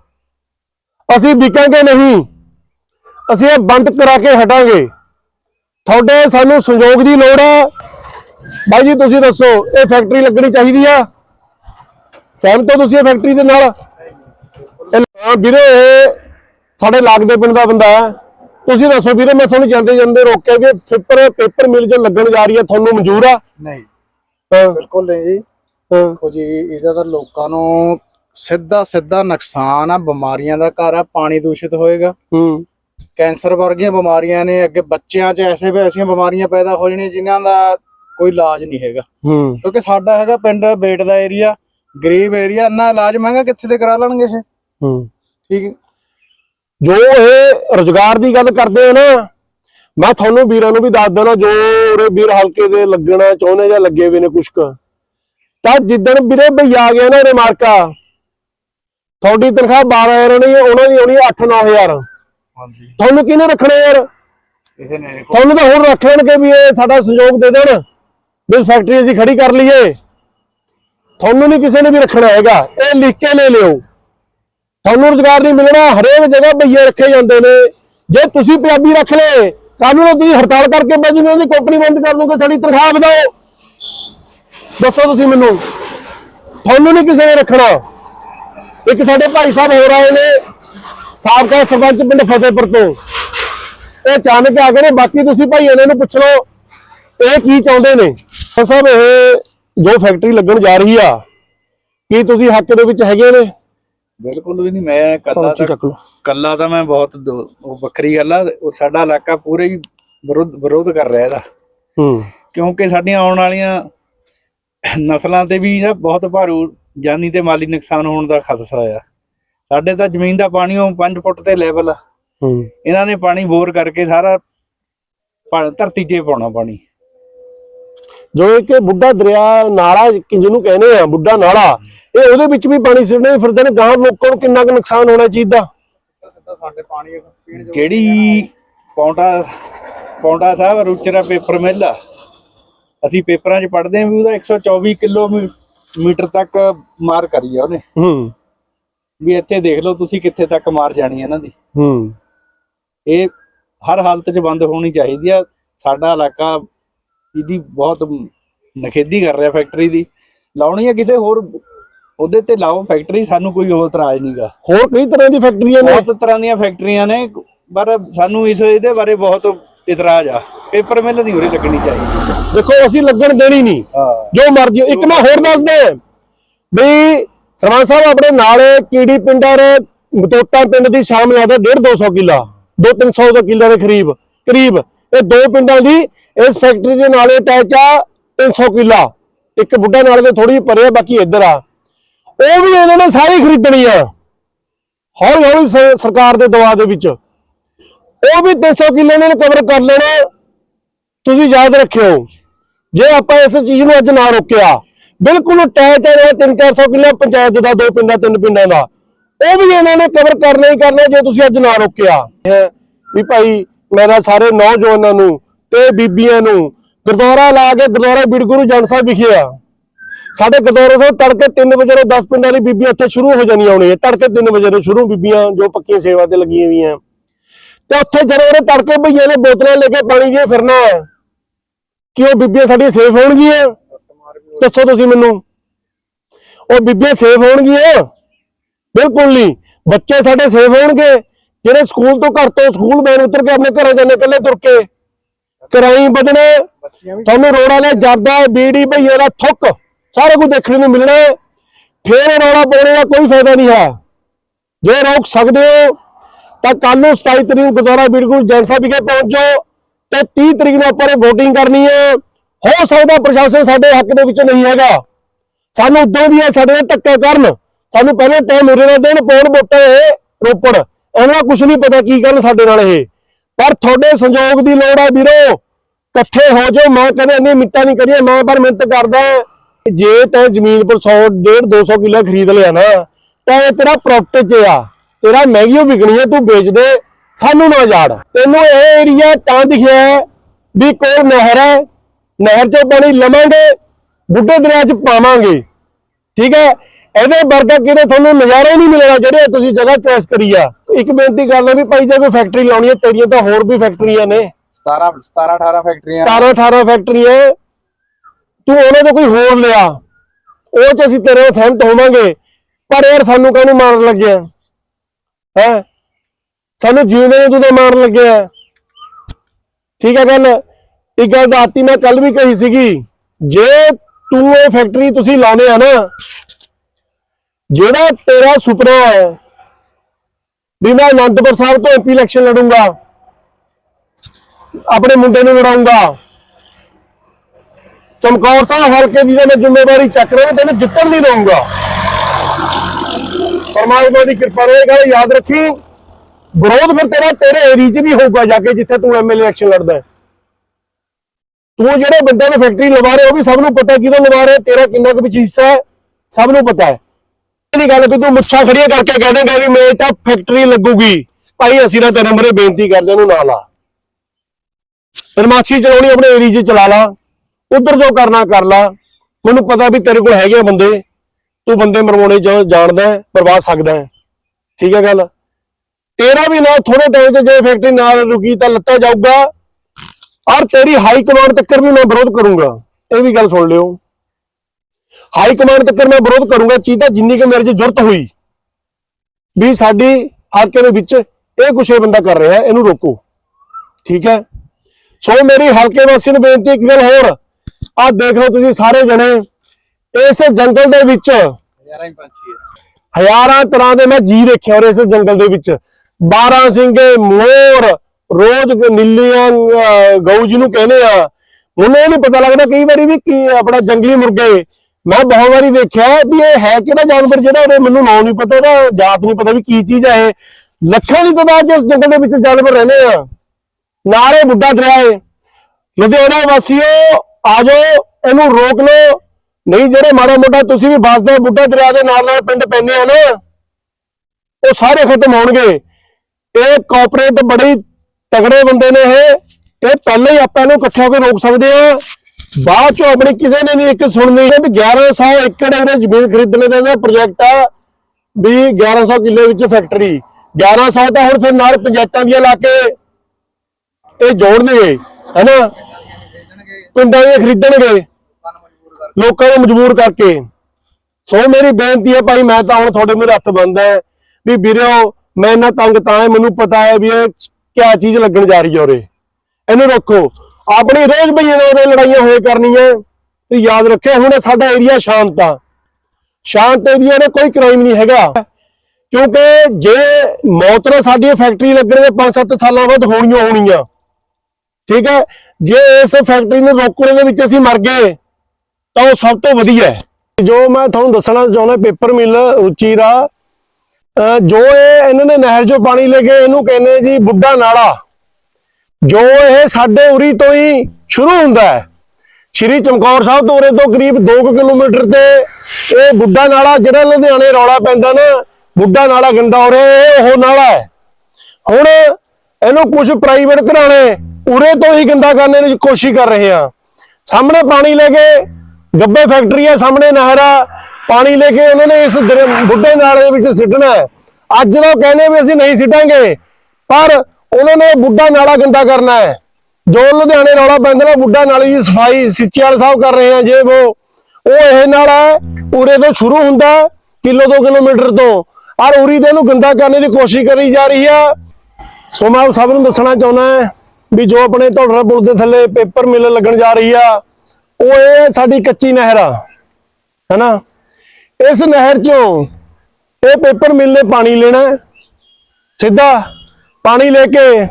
ਅਸੀਂ ਵਿਕਾਂਗੇ ਨਹੀਂ। ਅਸੀਂ ਇਹ ਬੰਦ ਕਰਾ ਕੇ ਹਟਾਂਗੇ। ਤੁਹਾਡੇ ਸਾਨੂੰ ਸੰਯੋਗ ਦੀ ਲੋੜ ਹੈ ਬਾਈ ਜੀ, ਤੁਸੀਂ ਦੱਸੋ, ਇਹ ਫੈਕਟਰੀ ਲੱਗਣੀ ਚਾਹੀਦੀ ਆ? ਸਹਿਮਤ ਹੋ ਤੁਸੀਂ ਇਹ ਫੈਕਟਰੀ ਦੇ ਨਾਲ? ਇਹ ਹਾਂ ਵੀਰੇ, ਇਹ ਸਾਡੇ ਲੱਗਦੇ ਪਿੰਡ ਦਾ ਬੰਦਾ ਹੈ। ਤੁਸੀਂ ਦੱਸੋ ਵੀਰੇ ਮੈਂ ਤੁਹਾਨੂੰ ਜਾਂਦੇ ਜਾਂਦੇ ਰੋਕਿਆ ਕਿ ਪੇਪਰ ਪੇਪਰ ਮਿਲ ਜੋ ਲੱਗਣ ਜਾ ਰਹੀ ਹੈ ਤੁਹਾਨੂੰ ਮਨਜ਼ੂਰ ਆ? ਨਹੀਂ। ਬਿਲਕੁਲ ਨਹੀਂ ਜੀ। ਦੇਖੋ ਜੀ ਇਹਦਾ ਤਾਂ ਲੋਕਾਂ ਨੂੰ ਸਿੱਧਾ ਸਿੱਧਾ ਨੁਕਸਾਨ ਆ ਬਿਮਾਰੀਆਂ ਦਾ ਘਰ ਆ ਪਾਣੀ ਦੂਸ਼ਿਤ ਹੋਏਗਾ। ਹੂੰ। ਕੈਂਸਰ ਵਰਗੀਆਂ ਬਿਮਾਰੀਆਂ ਨੇ ਅੱਗੇ ਬੱਚਿਆਂ 'ਚ ਐਸੇ ਐਸੀਆਂ ਬਿਮਾਰੀਆਂ ਪੈਦਾ ਹੋ ਜਾਣੀਆਂ ਜਿਨ੍ਹਾਂ ਦਾ ਕੋਈ ਇਲਾਜ ਨਹੀਂ ਹੈਗਾ। ਕਿਉਂਕਿ ਸਾਡਾ ਹੈਗਾ ਪਿੰਡ ਬੇਟ ਦਾ ਏਰੀਆ ਗਰੀਬ ਏਰੀਆ ਇੰਨਾ ਇਲਾਜ ਮਹਿੰਗਾ ਕਿੱਥੇ ਤੇ ਕਰਾ ਲੈਣਗੇ ਇਹ? ਹੂੰ। ਠੀਕ। ਜੋ ਇਹ ਰੋਜ਼ਗਾਰ ਦੀ ਗੱਲ ਕਰਦੇ ਆ ਨਾ ਮੈਂ ਤੁਹਾਨੂੰ ਵੀਰਾਂ ਨੂੰ ਵੀ ਦੱਸ ਦੇਣਾ ਜੋ ਉਰੇ ਵੀਰ ਹਲਕੇ ਦੇ ਲੱਗਣਾ ਚਾਹੁੰਦੇ ਜਾਂ ਲੱਗੇ ਹੋਏ ਨੇ ਕੁਛ ਕੁ। ਤਾਂ ਜਿੱਦਣ ਵੀਰੇ ਬਈ ਆ ਗਿਆ ਨਾ ਉਰੇ ਮਾਰਕਾ ਤੁਹਾਡੀ ਤਨਖਾਹ 12000 ਨਹੀਂ ਉਹਨਾਂ ਦੀ ਆਉਣੀ 8-9000 ਹਾਂਜੀ। ਤੁਹਾਨੂੰ ਕਿਹਨੇ ਰੱਖਣਾ ਯਾਰ? ਕਿਸੇ ਨੇ ਤੁਹਾਨੂੰ ਤਾਂ ਹੁਣ ਰੱਖ ਲੈਣਗੇ ਵੀ ਇਹ ਸਾਡਾ ਸਹਿਯੋਗ ਦੇ ਦੇਣ ਵੀ ਫੈਕਟਰੀ ਅਸੀਂ ਖੜੀ ਕਰ ਲਈਏ। ਤੁਹਾਨੂੰ ਨਹੀਂ ਕਿਸੇ ਨੇ ਵੀ ਰੱਖਣਾ ਹੈਗਾ ਇਹ ਲਿਖ ਕੇ ਲੈ ਲਿਓ। ਤੁਹਾਨੂੰ ਰੁਜ਼ਗਾਰ ਨਹੀਂ ਮਿਲਣਾ, ਹਰੇਕ ਜਗ੍ਹਾ ਭਈਏ ਰੱਖੇ ਜਾਂਦੇ ਨੇ। ਜੇ ਤੁਸੀਂ ਪੰਜਾਬੀ ਰੱਖ ਲਏ ਕੱਲ ਨੂੰ ਤੁਸੀਂ ਹੜਤਾਲ ਕਰਕੇ ਬਹਿ ਜੂਗੇ ਉਹਦੀ ਕੰਪਨੀ ਬੰਦ ਕਰ ਦੂੰਗੇ, ਸਾਡੀ ਤਨਖਾਹ ਵਧਾਓ। ਦੱਸੋ ਤੁਸੀਂ ਮੈਨੂੰ, ਤੁਹਾਨੂੰ ਨਹੀਂ ਕਿਸੇ ਨੇ ਰੱਖਣਾ। ਇੱਕ ਸਾਡੇ ਭਾਈ ਸਾਹਿਬ ਹੋਰ ਆਏ ਨੇ, ਸਾਬਕਾ ਸਰਪੰਚ ਪਿੰਡ ਫਤਿਹਪੁਰ ਤੋਂ। ਇਹ ਅਚਾਨਕ ਆ ਗਏ ਨੇ, ਬਾਕੀ ਤੁਸੀਂ ਭਾਈ ਇਹਨਾਂ ਨੂੰ ਪੁੱਛ ਲਓ, ਇਹ ਕੀ ਚਾਹੁੰਦੇ ਨੇ? ਤਾਂ ਸਾਹਿਬ ਇਹ ਜੋ ਫੈਕਟਰੀ ਲੱਗਣ ਜਾ ਰਹੀ ਆ, ਕੀ ਤੁਸੀਂ ਹੱਕ ਦੇ ਵਿੱਚ ਹੈਗੇ ਨੇ? ਬਿਲਕੁਲ ਵੀ ਨਹੀਂ ਮੈਂ ਕੱਲਾ ਤਾਂ ਕੱਲਾ ਤਾਂ ਮੈਂ ਬਹੁਤ ਉਹ ਵੱਖਰੀ ਗੱਲ ਆ ਉਹ ਸਾਡਾ ਇਲਾਕਾ ਪੂਰੇ ਹੀ ਵਿਰੋਧ ਵਿਰੋਧ ਕਰ ਰਿਹਾ ਇਹਦਾ। ਹੂੰ। ਕਿਉਂਕਿ ਸਾਡੀਆਂ ਆਉਣ ਵਾਲੀਆਂ ਨਸਲਾਂ ਤੇ ਵੀ ਨਾ ਬਹੁਤ ਭਾਰੂ ਜਾਨੀ ਤੇ ਮਾਲੀ ਨੁਕਸਾਨ ਹੋਣ ਦਾ ਖਤਰਾ ਆ। ਸਾਡੇ ਤਾਂ ਜ਼ਮੀਨ ਦਾ ਪਾਣੀ ਉਹ 5 ਫੁੱਟ ਤੇ ਲੈਵਲ ਆ। ਹੂੰ। ਇਹਨਾਂ ਨੇ ਪਾਣੀ ਬੋਰ ਕਰਕੇ ਸਾਰਾ ਧਰਤੀ ਹੀ ਪਾਉਣਾ ਪਾਣੀ। ਜੋ ਇੱਕ ਇਹ ਬੁੱਢਾ ਦਰਿਆ ਨਾਲਾ ਕਿ ਜਿਹਨੂੰ ਕਹਿੰਦੇ ਆ ਬੁੱਢਾ ਨਾਲਾ ਇਹ ਉਹਦੇ ਵਿੱਚ ਵੀ ਪਾਣੀ ਸਿਰਣੇ ਫਿਰਦੇ ਨੇ ਗਾਂ ਲੋਕਾਂ ਨੂੰ ਕਿੰਨਾ ਕੁ ਨੁਕਸਾਨ ਹੋਣਾ ਚਾਹੀਦਾ ਜਿਹੜੀ ਪੌਂਟਾ ਪੌਂਟਾ ਸਾਹਿਬ ਰੂਚਰਾ ਪੇਪਰ ਮਿਲ ਆ। ਅਸੀਂ ਪੇਪਰਾਂ 'ਚ ਪੜ੍ਹਦੇ ਹਾਂ ਵੀ ਉਹਦਾ 124 ਕਿਲੋਮੀਟਰ ਤੱਕ ਮਾਰ ਕਰੀ ਆ ਉਹਨੇ। ਹੂੰ। ਵੀ ਇੱਥੇ ਦੇਖ ਲਓ ਤੁਸੀਂ ਕਿੱਥੇ ਤੱਕ ਮਾਰ ਜਾਣੀ ਇਹਨਾਂ ਦੀ। ਹੂੰ। ਇਹ ਹਰ ਹਾਲਤ 'ਚ ਬੰਦ ਹੋਣੀ ਚਾਹੀਦੀ ਆ। ਸਾਡਾ ਇਲਾਕਾ ਇਹਦੀ ਬਹੁਤ ਨਖੇਦੀ ਕਰ ਰਿਹਾ ਫੈਕਟਰੀ ਦੀ। ਲਾਉਣੀ ਆ ਕਿਸੇ ਹੋਰ ਉਹਦੇ ਤੇ ਲਾਓ ਫੈਕਟਰੀ ਸਾਨੂੰ ਕੋਈ ਹੋਰ ਇਤਰਾਜ਼ ਨਹੀਂਗਾ ਹੋਰ ਕਈ ਤਰ੍ਹਾਂ ਦੀ ਫੈਕਟਰੀਆਂ ਨੇ। ਬਹੁਤ ਤਰ੍ਹਾਂ ਦੀਆਂ ਫੈਕਟਰੀਆਂ ਨੇ ਪਰ ਸਾਨੂੰ ਇਸ ਇਹਦੇ ਬਾਰੇ ਬਹੁਤ ਇਤਰਾਜ਼ ਆ। ਪੇਪਰ ਮਿਲ ਨਹੀਂ ਉਰੇ ਲੱਗਣੀ ਚਾਹੀਦੀ। ਦੇਖੋ ਅਸੀਂ ਲੱਗਣ ਦੇਣੀ ਨਹੀਂ। ਜੋ ਮਰਜ਼ੀ ਇੱਕ ਮੈਂ ਹੋਰ ਦੱਸਦੇ ਵੀ ਸਰਪੰਚ ਸਾਹਿਬ ਆਪਣੇ ਨਾਲ ਕੀੜੀ ਪਿੰਡ ਔਰ ਬਤੋਟਾ ਪਿੰਡ ਦੀ ਸ਼ਾਮਲ ਆਦਾ 1.5 200 ਕਿੱਲਾ 2-300 ਦਾ ਕਿੱਲਾ ਦੇ ਕਰੀਬ ਕਰੀਬ। ਇਹ ਦੋ ਪਿੰਡਾਂ ਦੀ ਇਸ ਫੈਕਟਰੀ ਦੇ ਨਾਲੇ ਅਟੈਚ ਆ 300 ਕਿੱਲਾ। ਇੱਕ ਬੁੱਢਾ ਨਾਲੇ ਦੇ ਥੋੜੀ ਪਰੇ ਆ, ਬਾਕੀ ਇੱਧਰ ਆ। ਉਹ ਵੀ ਇਹਨਾਂ ਨੇ ਸਾਰੀ ਖਰੀਦਣੀ ਆ। ਹੌਲੀ ਹੌਲੀ ਸਰਕਾਰ ਦੇ ਦਵਾ ਦੇ ਵਿੱਚ। ਉਹ ਵੀ 300 ਕਿੱਲੇ ਇਹਨਾਂ ਨੇ ਕਵਰ ਕਰ ਲੈਣਾ। ਤੁਸੀਂ ਯਾਦ ਰੱਖਿਓ, ਜੇ ਆਪਾਂ ਇਸ ਚੀਜ਼ ਨੂੰ ਅੱਜ ਨਾ ਰੋਕਿਆ, ਬਿਲਕੁਲ ਅਟੈਚ ਆ ਰਿਹਾ 3-400 ਕਿੱਲਾ ਪੰਚਾਇਤ ਦਾ, ਦੋ ਪਿੰਡਾਂ, ਤਿੰਨ ਪਿੰਡਾਂ ਦਾ। ਉਹ ਵੀ ਇਹਨਾਂ ਨੇ ਕਵਰ ਕਰਨਾ ਹੀ ਕਰਨਾ ਜੇ ਤੁਸੀਂ ਅੱਜ ਨਾ ਰੋਕਿਆ। ਵੀ ਭਾਈ ਮੇਰਾ ਸਾਰੇ ਨੌਜਵਾਨਾਂ ਨੂੰ ਤੇ ਬੀਬੀਆਂ ਨੂੰ ਗੁਰਦੁਆਰਾ ਲਾ ਕੇ ਗੁਰਦੁਆਰਾ ਬਿੜਗੁਰੂ ਜਨ ਸਾਹਿਬ ਵਿਖੇ ਆ। ਸਾਡੇ ਗੁਰਦੁਆਰਾ ਸਾਹਿਬ ਤੜਕੇ 3 ਵਜੇ ਤੋਂ 10 ਪਿੰਡਾਂ ਵਾਲੀ ਬੀਬੀਆਂ ਇੱਥੇ ਸ਼ੁਰੂ ਹੋ ਜਾਣੀਆਂ ਹੋਣੀਆਂ। ਤੜਕੇ 3 ਵਜੇ ਤੋਂ ਸ਼ੁਰੂ ਬੀਬੀਆਂ ਜੋ ਪੱਕੀਆਂ ਸੇਵਾ ਤੇ ਲੱਗੀਆਂ ਹੋਈਆਂ। ਤੇ ਉੱਥੇ ਜਦੋਂ ਉਹਨੇ ਤੜਕੇ ਭਈਏ ਨੇ ਬੋਤਲਾਂ ਲੈ ਕੇ ਪਾਣੀ ਦੀਆਂ ਫਿਰਨਾ ਹੈ, ਕਿ ਉਹ ਬੀਬੀਆਂ ਸਾਡੀਆਂ ਸੇਫ ਹੋਣਗੀਆਂ? ਦੱਸੋ ਤੁਸੀਂ ਮੈਨੂੰ। ਉਹ ਬੀਬੀਆਂ ਸੇਫ ਹੋਣਗੀਆਂ? ਬਿਲਕੁਲ ਨਹੀਂ। ਬੱਚੇ ਸਾਡੇ ਸੇਫ ਹੋਣਗੇ। ਜਿਹੜੇ ਸਕੂਲ ਤੋਂ ਘਰ ਤੋਂ ਸਕੂਲ ਵੈਨ ਉਤਰ ਕੇ ਆਪਣੇ ਘਰਾਂ ਜਾਂਦੇ ਇਕੱਲੇ ਤੁਰ ਕੇ। ਕਰਾਈ ਬਦਨੇ ਬੱਚੀਆਂ ਵੀ ਤੁਹਾਨੂੰ ਰੋੜਾ ਨੇ ਜਾਂਦਾ ਬੀੜੀ ਭਈਏ ਦਾ ਥੁੱਕ ਸਾਰਾ ਕੁਝ ਦੇਖਣ ਨੂੰ ਮਿਲਣਾ। ਫੇਰ ਰੌਲਾ ਪਾਉਣੇ ਦਾ ਕੋਈ ਫਾਇਦਾ ਨਹੀਂ ਹੈ। ਜੇ ਰੋਕ ਸਕਦੇ ਹੋ ਤਾਂ ਕੱਲ ਨੂੰ 27 ਤਰੀਕ ਨੂੰ ਗੁਰਦੁਆਰਾ ਬਿਲਕੁਲ ਜੈਨਸਾ ਵਿਖੇ ਪਹੁੰਚੋ ਤੇ 30 ਤਰੀਕ ਨੂੰ ਆਪਾਂ ਨੇ VOTING ਕਰਨੀ ਹੈ। ਹੋ ਸਕਦਾ ਪ੍ਰਸ਼ਾਸਨ ਸਾਡੇ ਹੱਕ ਦੇ ਵਿੱਚ ਨਹੀਂ ਹੈਗਾ। ਸਾਨੂੰ ਉਦੋਂ ਵੀ ਇਹ ਸਾਡੇ ਨਾਲ ਧੱਕਾ ਕਰਨ। ਸਾਨੂੰ ਪਹਿਲੇ ਟਾਈਮ ਉਰੇ ਨਾ ਦੇਣ ਪੌਣ ਵੋਟਾਂ ਰੋਪੜ। ਇਹਨਾਂ ਕੁਝ ਨਹੀਂ ਪਤਾ ਕੀ ਕਰਨ ਸਾਡੇ ਨਾਲ ਇਹ। ਪਰ ਤੁਹਾਡੇ ਸੰਯੋਗ ਦੀ ਲੋੜ ਹੈ ਵੀਰੋ। ਇਕੱਠੇ ਹੋ ਜਾਓ। ਮੈਂ ਕਦੇ ਇੰਨੀ ਮਿੰਤਾਂ ਨਹੀਂ ਕਰੀਏ। ਮੈਂ ਪਰ ਮਿਹਨਤ ਕਰਦਾ। ਜੇ ਤੈਂ ਜ਼ਮੀਨ ਪਰ 100 150 200 ਕਿੱਲਾ ਖਰੀਦ ਲਿਆ ਨਾ, ਤਾਂ ਇਹ ਤੇਰਾ ਪ੍ਰੋਫਿਟ 'ਚ ਆ। ਤੇਰਾ ਮਹਿੰਗੀ ਵਿਕਣੀ ਹੈ ਤੂੰ ਵੇਚ ਦੇ। ਸਾਨੂੰ ਨਾ ਜਾੜ। ਤੈਨੂੰ ਇਹ ਏਰੀਆ ਤਾਂ ਦਿਖਿਆ ਵੀ ਕੋਲ ਨਹਿਰ ਹੈ। ਨਹਿਰ 'ਚੋਂ ਪਾਣੀ ਲਵਾਂਗੇ, ਬੁੱਢੇ ਦਰਿਆ 'ਚ ਪਾਵਾਂਗੇ। ਠੀਕ ਹੈ? ਇਹਦੇ ਵਰਗਾ ਕਿਤੇ ਤੁਹਾਨੂੰ ਨਜ਼ਾਰਾ ਹੀ ਨਹੀਂ ਮਿਲੇਗਾ ਜਿਹੜੇ ਤੁਸੀਂ ਜਗ੍ਹਾ ਚੋਇਸ ਕਰੀ ਆ। ਇੱਕ ਬੇਨਤੀ ਕਰ ਲਾਂ ਵੀ ਭਾਈ ਜੇ ਕੋਈ ਫੈਕਟਰੀ ਲਾਉਣੀ ਹੈ ਤੇਰੀਆਂ ਤਾਂ ਹੋਰ ਵੀ ਫੈਕਟਰੀਆਂ ਨੇ। 17 17 18 ਫੈਕਟਰੀਆਂ 17 18 ਫੈਕਟਰੀਆਂ ਤੂੰ ਉਹਨਾਂ ਤੋਂ ਕੋਈ ਹੋਰ ਲਿਆ। ਉਹ ਚ ਅਸੀਂ ਤੇਰੇ ਸਹਿਮਤ ਹੋਵਾਂਗੇ। ਪਰ ਯਾਰ ਸਾਨੂੰ ਕਾਹਨੂੰ ਮਾਰਨ ਲੱਗਿਆ? ਹੈ? ਸਾਨੂੰ ਜਿਉਂਦੇ ਨੂੰ ਤੂੰ ਤਾਂ ਮਾਰਨ ਲੱਗਿਆ। ਠੀਕ ਹੈ ਗੱਲ? ਇੱਕ ਗੱਲ ਦਾਤੀ ਮੈਂ ਕੱਲ ਵੀ ਕਹੀ ਸੀਗੀ ਜੇ ਤੂੰ ਇਹ ਫੈਕਟਰੀ ਤੁਸੀਂ ਲਾਉਣੇ ਆ ਨਾ ਜਿਹੜਾ ਤੇਰਾ ਸੁਪਨਾ ਹੈ ਵੀ ਮੈਂ ਅਨੰਦਪੁਰ ਸਾਹਿਬ ਤੋਂ ਐਮਪੀ ਇਲੈਕਸ਼ਨ ਲੜੂੰਗਾ, ਆਪਣੇ ਮੁੰਡੇ ਨੂੰ ਲੜਾਉਂਗਾ। ਚਮਕੌਰ ਸਾਹਿਬ ਹਲਕੇ ਦੀ ਤਾਂ ਮੈਂ ਜ਼ਿੰਮੇਵਾਰੀ ਚੱਕ ਰਿਹਾ, ਤੈਨੂੰ ਜਿੱਤਣ ਨਹੀਂ ਦਊਂਗਾ। ਪਰਮਾਤਮਾ ਦੀ ਕਿਰਪਾ ਨਾਲ ਇਹ ਗੱਲ ਯਾਦ ਰੱਖੀ। ਵਿਰੋਧ ਫਿਰ ਤੇਰਾ ਤੇਰੇ ਏਰੀਆ 'ਚ ਵੀ ਹੋਊਗਾ ਜਾ ਕੇ, ਜਿੱਥੇ ਤੂੰ ਐਮਐਲਏ ਇਲੈਕਸ਼ਨ ਲੜਦਾ ਤੂੰ ਜਿਹੜੇ ਬੰਦਿਆਂ ਨੂੰ ਫੈਕਟਰੀ ਲਵਾ ਰਹੇ ਉਹ ਵੀ ਸਭ ਨੂੰ ਪਤਾ ਕਿਹਦੋਂ ਲਵਾ ਰਹੇ ਤੇਰਾ ਕਿੰਨਾ ਕੁ ਵਿੱਚ ਹਿੱਸਾ ਹੈ, ਸਭ ਨੂੰ ਪਤਾ ਹੈ। ਨਹੀਂ ਗੱਲ ਵੀ ਤੂੰ ਮੁੱਛਾਂ ਖੜੀਆਂ ਕਰਕੇ ਕਹਿ ਦੇਂਗਾ ਵੀ ਮੇਰੇ ਤਾਂ ਫੈਕਟਰੀ ਲੱਗੂਗੀ। ਭਾਈ ਅਸੀਂ ਤਾਂ ਤੇਰੇ ਮਰੇ ਬੇਨਤੀ ਕਰਦੇ ਉਹਨੂੰ ਨਾ ਲਾ ਬਦਮਾਸ਼ੀ ਚਲਾਉਣੀ, ਆਪਣੇ ਏਰੀਆ 'ਚ ਚਲਾ ਲਾ। ਉਧਰ ਜੋ ਕਰਨਾ, ਕਰ ਲਾ। ਮੈਨੂੰ ਪਤਾ ਵੀ ਤੇਰੇ ਕੋਲ ਹੈਗੇ ਆ ਬੰਦੇ। ਤੂੰ ਬੰਦੇ ਮਰਵਾਉਣੇ ਚ ਜਾਣਦਾ ਹੈ ਸਕਦਾ ਠੀਕ ਹੈ ਗੱਲ? ਤੇਰਾ ਵੀ ਨਾ ਥੋੜੇ ਟਾਈਮ 'ਚ ਜੇ ਫੈਕਟਰੀ ਨਾਲ ਰੁਕੀ ਤਾਂ ਲੱਤਾ ਜਾਊਗਾ। ਔਰ ਤੇਰੀ ਹਾਈ ਕਮਾਂਡ ਤੱਕ ਵੀ ਮੈਂ ਵਿਰੋਧ ਕਰੂੰਗਾ। ਇਹ ਵੀ ਗੱਲ ਸੁਣ ਲਿਓ। ਹਾਈ ਕਮਾਂਡ ਤੱਕ ਮੈਂ ਵਿਰੋਧ ਕਰੂੰਗਾ ਚੀਤਾ ਜਿੰਨੀ ਕਿ ਮੇਰੇ 'ਚ ਜ਼ਰੂਰਤ ਹੋਈ। ਵੀ ਸਾਡੀ ਹਲਕੇ ਦੇ ਵਿੱਚ ਇਹ ਕੁਛ ਇਹ ਬੰਦਾ ਕਰ ਰਿਹਾ ਇਹਨੂੰ ਰੋਕੋ। ਠੀਕ ਹੈ? ਸੋ ਮੇਰੀ ਹਲਕੇ ਵਾਸੀ ਨੂੰ ਬੇਨਤੀ ਇੱਕ ਗੱਲ ਹੋਰ। ਆਹ ਦੇਖ ਲਓ ਤੁਸੀਂ ਸਾਰੇ ਜਣੇ ਇਸ ਜੰਗਲ ਦੇ ਵਿੱਚ ਯਾਰਾਂ ਹੀ ਪੰਛੀ ਹੈ। ਹਜ਼ਾਰਾਂ ਤਰ੍ਹਾਂ ਦੇ ਮੈਂ ਜੀ ਦੇਖਿਆ ਔਰ ਇਸ ਜੰਗਲ ਦੇ ਵਿੱਚ। 12 ਸਿੰਘੇ ਮੋਰ ਰੋਜ਼ ਨੀਲੀਆਂ ਗਊ ਜਿਹਨੂੰ ਕਹਿੰਦੇ ਆ। ਇਹ ਨਹੀਂ ਪਤਾ ਲੱਗਦਾ ਕਈ ਵਾਰੀ ਵੀ ਕੀ ਆਪਣਾ ਜੰਗਲੀ ਮੁਰਗੇ ਮੈਂ ਬਹੁਤ ਵਾਰੀ ਵੇਖਿਆ ਵੀ ਇਹ ਹੈ ਕਿਹੜਾ ਜਾਨਵਰ ਜਿਹੜਾ ਉਹਦੇ ਮੈਨੂੰ ਨਾਂ ਨਹੀਂ ਪਤਾ, ਉਹਦਾ ਜਾਤ ਨਹੀਂ ਪਤਾ ਵੀ ਕੀ ਚੀਜ਼ ਹੈ ਇਹ। ਲੱਖਾਂ ਦੀ ਤਾਦਾਦ 'ਚ ਇਸ ਜੰਗਲ ਦੇ ਵਿੱਚ ਜਾਨਵਰ ਰਹਿੰਦੇ ਆ। ਨਾਲੇ ਬੁੱਢਾ ਦਰਿਆ ਏ। ਲੁਧਿਆਣਾ ਵਾਸੀਓ, ਆ ਜਾਓ, ਇਹਨੂੰ ਰੋਕ ਲਓ। ਨਹੀਂ, ਜਿਹੜੇ ਮਾੜਾ ਮੋਟਾ ਤੁਸੀਂ ਵੀ ਬਸਦੇ ਬੁੱਢਾ ਦਰਿਆ ਦੇ ਨਾਲ ਨਾਲ ਪਿੰਡ ਪੈਂਦੇ ਆ ਨਾ, ਉਹ ਸਾਰੇ ਖਤਮ ਹੋਣਗੇ। ਇਹ ਕਾਰਪੋਰੇਟ ਬੜੇ ਤਗੜੇ ਬੰਦੇ ਨੇ ਇਹ। ਇਹ ਪਹਿਲਾਂ ਹੀ ਆਪਾਂ ਇਹਨੂੰ ਇਕੱਠੇ ਹੋ ਕੇ ਰੋਕ ਸਕਦੇ ਆ। ਬਾਅਦ ਚੋਂ ਆਪਣੀ ਕਿਸੇ ਨੇ ਨਹੀਂ ਇੱਕ ਸੁਣਨੀ ਵੀ 1100 ਏਕੜ ਇਹਨੇ ਜ਼ਮੀਨ ਖਰੀਦਣੇ ਦਾ ਇਹਦਾ ਪ੍ਰੋਜੈਕਟ ਆ ਵੀ 1100 ਕਿੱਲੇ ਵਿੱਚ ਫੈਕਟਰੀ 1100 ਤਾਂ ਹੁਣ ਫਿਰ ਨਾਲ ਪੰਚਾਇਤਾਂ ਦੀਆਂ ਲਾ ਕੇ ਇਹ ਜੋੜਨਗੇ, ਹੈਨਾ? ਪਿੰਡਾਂ ਦੇ ਖਰੀਦਣਗੇ, ਲੋਕਾਂ ਨੂੰ ਮਜਬੂਰ ਕਰਕੇ। ਸੋ ਮੇਰੀ ਬੇਨਤੀ ਹੈ ਭਾਈ, ਮੈਂ ਤਾਂ ਹੁਣ ਤੁਹਾਡੇ ਮੇਰੇ ਹੱਥ ਬੰਦਾ ਹੈ ਵੀ ਵੀਰਿਓ ਮੈਂ ਇੰਨਾ ਤੰਗ ਤਾਂ ਹੈ, ਮੈਨੂੰ ਪਤਾ ਹੈ ਵੀ ਇਹ ਕਿਆ ਚੀਜ਼ ਲੱਗਣ ਜਾ ਰਹੀ ਹੈ ਉਰੇ। ਇਹਨੂੰ ਰੱਖੋ ਆਪਣੀ ਰੋਜ਼ ਭਈਏ ਨਾਲ ਲੜਾਈਆਂ ਹੋਏ ਕਰਨੀਆਂ। ਤੇ ਯਾਦ ਰੱਖਿਆ, ਹੁਣ ਸਾਡਾ ਏਰੀਆ ਸ਼ਾਂਤ ਆ। ਸ਼ਾਂਤ ਏਰੀਆ ਨੇ ਕੋਈ ਕ੍ਰਾਈਮ ਨਹੀਂ ਹੈਗਾ। ਕਿਉਂਕਿ ਜੇ ਮੌਤ ਨਾਲ ਸਾਡੀ ਫੈਕਟਰੀ ਲੱਗਣ ਦੇ 5-7 ਸਾਲਾਂ ਬਾਅਦ ਹੋਣੀਆਂ ਹੋਣੀਆਂ। ਠੀਕ ਹੈ? ਜੇ ਇਸ ਫੈਕਟਰੀ ਨੂੰ ਰੋਕਣ ਦੇ ਵਿੱਚ ਅਸੀਂ ਮਰ ਗਏ, ਤਾਂ ਉਹ ਸਭ ਤੋਂ ਵਧੀਆ ਹੈ। ਜੋ ਮੈਂ ਤੁਹਾਨੂੰ ਦੱਸਣਾ ਚਾਹੁੰਦਾ ਪੇਪਰ ਮਿਲ ਉੱਚੀਰਾ ਅਹ ਜੋ ਇਹ ਇਹਨਾਂ ਨੇ ਨਹਿਰ 'ਚੋਂ ਪਾਣੀ ਲੈ ਕੇ ਇਹਨੂੰ ਕਹਿੰਦੇ ਜੀ ਬੁੱਢਾ ਨਾਲਾ। ਜੋ ਇਹ ਸਾਡੇ ਉਰੀ ਤੋਂ ਹੀ ਸ਼ੁਰੂ ਹੁੰਦਾ ਹੈ। ਸ਼੍ਰੀ ਚਮਕੌਰ ਸਾਹਿਬ ਤੋਂ ਉਰੇ ਤੋਂ ਕਰੀਬ 2 ਕਿਲੋਮੀਟਰ ਤੇ ਇਹ ਬੁੱਢਾ ਨਾਲਾ, ਜਿਹੜਾ ਲੁਧਿਆਣੇ ਰੌਲਾ ਪੈਂਦਾ ਨਾ, ਬੁੱਢਾ ਨਾਲਾ ਗੰਦਾ ਹੋ ਉਹ ਨਾਲਾ ਹੈ। ਹੁਣ ਇਹਨੂੰ ਕੁਝ ਪ੍ਰਾਈਵੇਟ ਘਰਾਣੇ ਉਰੇ ਤੋਂ ਹੀ ਗੰਦਾ ਕਰਨ ਦੀ ਕੋਸ਼ਿਸ਼ ਕਰ ਰਹੇ ਆ। ਸਾਹਮਣੇ ਪਾਣੀ ਲੈ ਕੇ ਗੱਬੇ ਫੈਕਟਰੀ ਆ, ਸਾਹਮਣੇ ਨਹਿਰ ਆ। ਪਾਣੀ ਲੈ ਕੇ ਉਹਨਾਂ ਨੇ ਇਸ ਦਰ- ਬੁੱਢੇ ਨਾਲੇ ਦੇ ਵਿੱਚ ਸਿੱਟਣਾ ਅੱਜ ਦਾ ਉਹ ਕਹਿੰਦੇ ਵੀ ਅਸੀਂ ਨਹੀਂ ਸਿੱਟਾਂਗੇ, ਪਰ ਉਹਨਾਂ ਨੇ ਬੁੱਢਾ ਨਾਲਾ ਗੰਦਾ ਕਰਨਾ ਹੈ। ਜੋ ਲੁਧਿਆਣੇ ਰੌਲਾ ਪੈਂਦਾ ਨਾ, ਬੁੱਢਾ ਨਾਲੀ ਦੀ ਸਫ਼ਾਈ ਸਿੱਚੇਵਾਲ ਸਾਹਿਬ ਕਰ ਰਹੇ ਆ ਜੇ ਉਹ ਉਹ ਇਹ ਨਾਲਾ ਉਰੇ ਤੋਂ ਸ਼ੁਰੂ ਹੁੰਦਾ ਕਿਲੋ 2 ਕਿਲੋਮੀਟਰ ਤੋਂ। ਔਰ ਉਰੀ ਦੇ ਨੂੰ ਗੰਦਾ ਕਰਨ ਦੀ ਕੋਸ਼ਿਸ਼ ਕਰੀ ਜਾ ਰਹੀ ਆ। ਸੋ ਮੈਂ ਸਭ ਨੂੰ ਦੱਸਣਾ ਚਾਹੁੰਦਾ ਹਾਂ ਵੀ ਜੋ ਆਪਣੇ ਢੋਲਰਾ ਪੁਲ ਦੇ ਥੱਲੇ ਪੇਪਰ ਮਿਲ ਲੱਗਣ ਜਾ ਰਹੀ ਆ, ਉਹ ਇਹ ਸਾਡੀ ਕੱਚੀ ਨਹਿਰ ਆ। ਹੈਨਾ? ਇਸ ਨਹਿਰ ਚੋਂ ਇਹ ਪੇਪਰ ਮਿਲ ਨੇ ਪਾਣੀ ਲੈਣਾ ਸਿੱਧਾ ਪਾਣੀ ਲੈ ਕੇ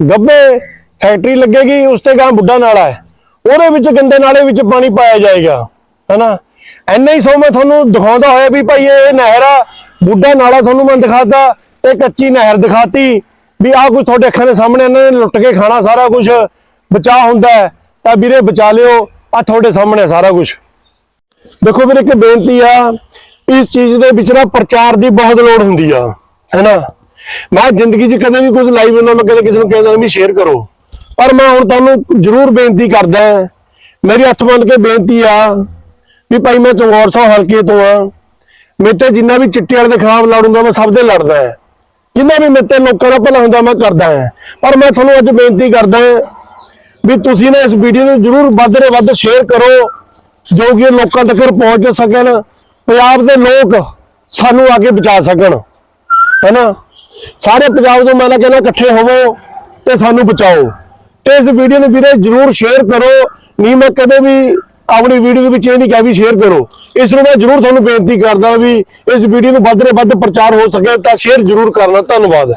ਗੱਬੇ ਫੈਕਟਰੀ ਲੱਗੇਗੀ, ਉਸ ਤੇ ਗਾਂ ਬੁੱਢਾ ਨਾਲਾ ਹੈ। ਉਹਦੇ ਵਿੱਚ ਗੰਦੇ ਨਾਲੇ ਵਿੱਚ ਪਾਣੀ ਪਾਇਆ ਜਾਏਗਾ, ਹੈਨਾ? ਐਨਾ ਹੀ ਸੋ ਮੈਂ ਤੁਹਾਨੂੰ ਦਿਖਾਉਂਦਾ ਹੋਇਆ ਵੀ ਭਾਈ ਇਹ ਨਹਿਰ ਆ, ਬੁੱਢਾ ਨਾਲਾ ਤੁਹਾਨੂੰ ਮੈਂ ਦਿਖਾਤਾ, ਇਹ ਕੱਚੀ ਨਹਿਰ ਦਿਖਾਤੀ, ਵੀ ਆਹ ਕੁਝ ਤੁਹਾਡੇ ਅੱਖਾਂ ਦੇ ਸਾਹਮਣੇ ਇਹਨਾਂ ਨੇ ਲੁੱਟ ਕੇ ਖਾਣਾ ਸਾਰਾ ਕੁਝ ਬਚਾ ਹੁੰਦਾ ਤਾਂ ਵੀਰੇ ਬਚਾ ਲਿਓ ਆ ਤੁਹਾਡੇ ਸਾਹਮਣੇ ਸਾਰਾ ਕੁਝ ਦੇਖੋ ਵੀਰੇ, ਇੱਕ ਬੇਨਤੀ ਆ, ਇਸ ਚੀਜ਼ ਦੇ ਵਿੱਚ ਨਾ ਪ੍ਰਚਾਰ ਦੀ ਬਹੁਤ ਲੋੜ ਹੁੰਦੀ ਆ, ਹੈਨਾ? ਮੈਂ ਜ਼ਿੰਦਗੀ 'ਚ ਕਦੇ ਵੀ ਕੁਝ ਲਾਈਵ ਹੁੰਦਾ ਮੈਂ ਕਦੇ ਕਿਸੇ ਨੂੰ ਕਹਿੰਦਾ ਵੀ ਸ਼ੇਅਰ ਕਰੋ। ਪਰ ਮੈਂ ਹੁਣ ਤੁਹਾਨੂੰ ਜ਼ਰੂਰ ਬੇਨਤੀ ਕਰਦਾ ਮੇਰੀ ਹੱਥ ਬੰਨ ਕੇ ਬੇਨਤੀ ਆ ਵੀ ਭਾਈ ਮੈਂ ਚੰਗੌਰ ਸਾਹਿਬ ਹਲਕੇ ਤੋਂ ਆ ਮੇਰੇ ਤੇ ਜਿੰਨਾ ਵੀ ਚਿੱਟੇ ਵਾਲੇ ਦੇ ਖਿਲਾਫ ਲੜੂੰਗਾ ਮੈਂ ਸਭ ਦੇ ਲੜਦਾ ਹੈ। ਜਿੰਨਾ ਵੀ ਮੇਰੇ ਲੋਕਾਂ ਦਾ ਭਲਾ ਹੁੰਦਾ ਮੈਂ ਕਰਦਾ ਹਾਂ। ਪਰ ਮੈਂ ਤੁਹਾਨੂੰ ਅੱਜ ਬੇਨਤੀ ਕਰਦਾ ਵੀ ਤੁਸੀਂ ਨਾ ਇਸ ਵੀਡੀਓ ਨੂੰ ਜਰੂਰ ਵੱਧ ਤੋਂ ਵੱਧ ਸ਼ੇਅਰ ਕਰੋ, ਜੋ ਕਿ ਲੋਕਾਂ ਤੱਕ ਪਹੁੰਚ ਸਕਣ, ਪੰਜਾਬ ਦੇ ਲੋਕ ਸਾਨੂੰ ਆ ਕੇ ਬਚਾ ਸਕਣ। ਹੈਨਾ ਸਾਰੇ ਪੰਜਾਬ ਤੋਂ ਮੈਂ ਤਾਂ ਕਹਿੰਦਾ ਇਕੱਠੇ ਹੋਵੋ ਤੇ ਸਾਨੂੰ ਬਚਾਓ। ਤੇ ਇਸ ਵੀਡੀਓ ਨੂੰ ਵੀਰੇ ਜਰੂਰ ਸ਼ੇਅਰ ਕਰੋ। ਨਹੀਂ, ਮੈਂ ਕਦੇ ਵੀ ਆਪਣੀ ਵੀਡੀਓ ਦੇ ਵਿੱਚ ਇਹ ਨਹੀਂ ਕਿਹਾ ਵੀ ਸ਼ੇਅਰ ਕਰੋ। ਇਸ ਨੂੰ ਮੈਂ ਜਰੂਰ ਤੁਹਾਨੂੰ ਬੇਨਤੀ ਕਰਦਾ ਵੀ ਇਸ ਵੀਡੀਓ ਨੂੰ ਵੱਧ ਤੋਂ ਵੱਧ ਪ੍ਰਚਾਰ ਹੋ ਸਕੇ ਤਾਂ ਸ਼ੇਅਰ ਜਰੂਰ ਕਰਨਾ। ਧੰਨਵਾਦ।